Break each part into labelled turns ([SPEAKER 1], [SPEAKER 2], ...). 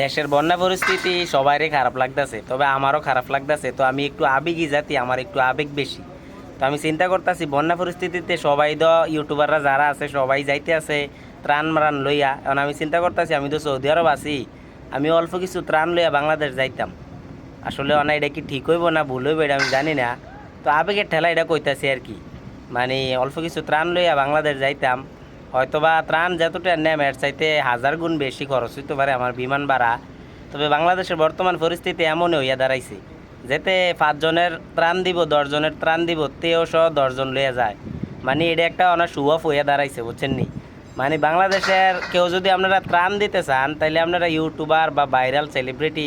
[SPEAKER 1] দেশের বন্যা পরিস্থিতি সবারই খারাপ লাগতেছে, তবে আমারও খারাপ লাগতেছে। তো আমি একটু আবেগই জাতি, আমার একটু আবেগ বেশি। তো আমি চিন্তা করতেছি, বন্যা পরিস্থিতিতে সবাই তো ইউটিউবাররা যারা আছে, সবাই যাইতে আছে, ত্রাণ মারান লইয়া। এখন আমি চিন্তা করতেছি, আমি তো সৌদি আরব আছি, আমি অল্প কিছু ত্রাণ লইয়া বাংলাদেশ যাইতাম। আসলে অনা এটা কি ঠিক হইব না ভুল হইব এটা আমি জানি না। তো আবেগের ঠেলা এটা কইতাছি আর কি। মানে অল্প কিছু ত্রাণ লইয়া বাংলাদেশ যাইতাম হয়তোবা ত্রাণ যতটা নেম এর চাইতে হাজার গুণ বেশি খরচ হইতে পারে আমার বিমান ভাড়া। তবে বাংলাদেশের বর্তমান পরিস্থিতি এমনই হইয়া দাঁড়াইছে, যেতে পাঁচজনের ত্রাণ দিব, দশজনের ত্রাণ দিব, তেও সহ দশজন লইয়া যায়। মানে এটা একটা অনেক শু অফ হইয়া দাঁড়াইছে, বুঝছেন নি? মানে বাংলাদেশের কেউ যদি আপনারা ত্রাণ দিতে চান তাহলে আপনারা ইউটিউবার বা ভাইরাল সেলিব্রিটি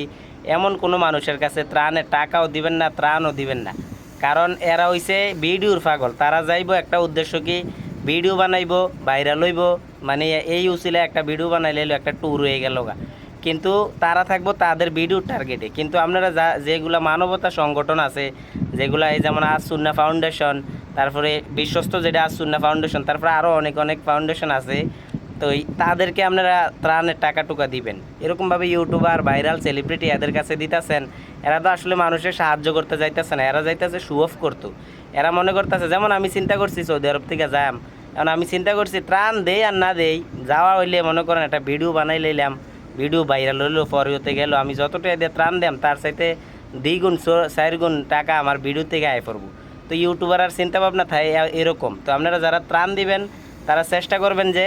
[SPEAKER 1] এমন কোনো মানুষের কাছে ত্রাণের টাকাও দিবেন না, ত্রাণও দিবেন না। কারণ এরা হইছে ভিডিওর পাগল, তারা যাইব একটা উদ্দেশ্য কি ভিডিও বানাইবো ভাইরাল হইব মানে এই উচিলে একটা ভিডিও বানাইলে একটা ট্যুর হয়ে গেল গা। কিন্তু তারা থাকব তাদের ভিডিও টার্গেটে কিন্তু আপনারা যা, যেগুলা মানবতা সংগঠন আছে, যেগুলা এই যেমন আজ সুন্না ফাউন্ডেশন তারপরে বিশ্বস্ত যেটা আজ সুন্না ফাউন্ডেশন তারপরে আরও অনেক অনেক ফাউন্ডেশন আছে, তো তাদেরকে আপনারা ত্রাণের টাকা টুকা দিবেন। এরকমভাবে ইউটিউবার ভাইরাল সেলিব্রিটি এদের কাছে দিতেছেন, এরা তো আসলে মানুষের সাহায্য করতে যাইতেছে না, এরা যাইতেছে শু অফ করতো। এরা মনে করতেছে, যেমন আমি চিন্তা করছি সৌদি আরব থেকে যাম এখন আমি চিন্তা করছি, ত্রাণ দেই আর না দেই, যাওয়া হইলে মনে করেন একটা ভিডিও বানাই লইলাম ভিডিও ভাইরাল হইল হতে গেল, আমি যতটা দিয়ে ত্রাণ দেম, তার সাথে দ্বিগুণ চারগুণ চার গুণ টাকা আমার ভিডিও থেকে আয় পড়ব তো ইউটিউবার আর চিন্তা ভাবনা থাকে এরকম। তো আপনারা যারা ত্রাণ দিবেন, তারা চেষ্টা করবেন যে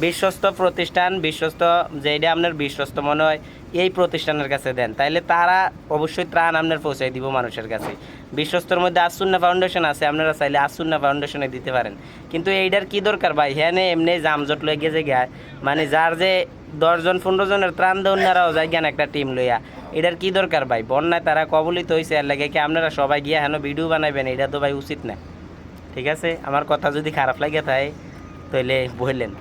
[SPEAKER 1] বিশ্বস্ত প্রতিষ্ঠান, বিশ্বস্ত যেটা আপনার বিশ্বস্ত মনে হয়, এই প্রতিষ্ঠানের কাছে দেন। তাইলে তারা অবশ্যই ত্রাণ আপনার পৌঁছাই দিব মানুষের কাছে। বিশ্বস্তর মধ্যে আসুন্না ফাউন্ডেশন আছে, আপনারা চাইলে আসুন্না ফাউন্ডেশনে দিতে পারেন। কিন্তু এইটার কি দরকার ভাই? হ্যাঁ এমনি জামজট লেগে যে গায় মানে যার যে দশজন পনেরো জনের ত্রাণ দেওয়ারাও যায় জ্ঞান একটা টিম লইয়া। এটার কি দরকার ভাই? বন্যায় তারা কবলিত হয়েছে আর লাগে কি আপনারা সবাই গিয়া হেন ভিডিও বানাইবেন? এটা তো ভাই উচিত না। ঠিক আছে? আমার কথা যদি খারাপ লাগে থাকে তাহলে বললেন।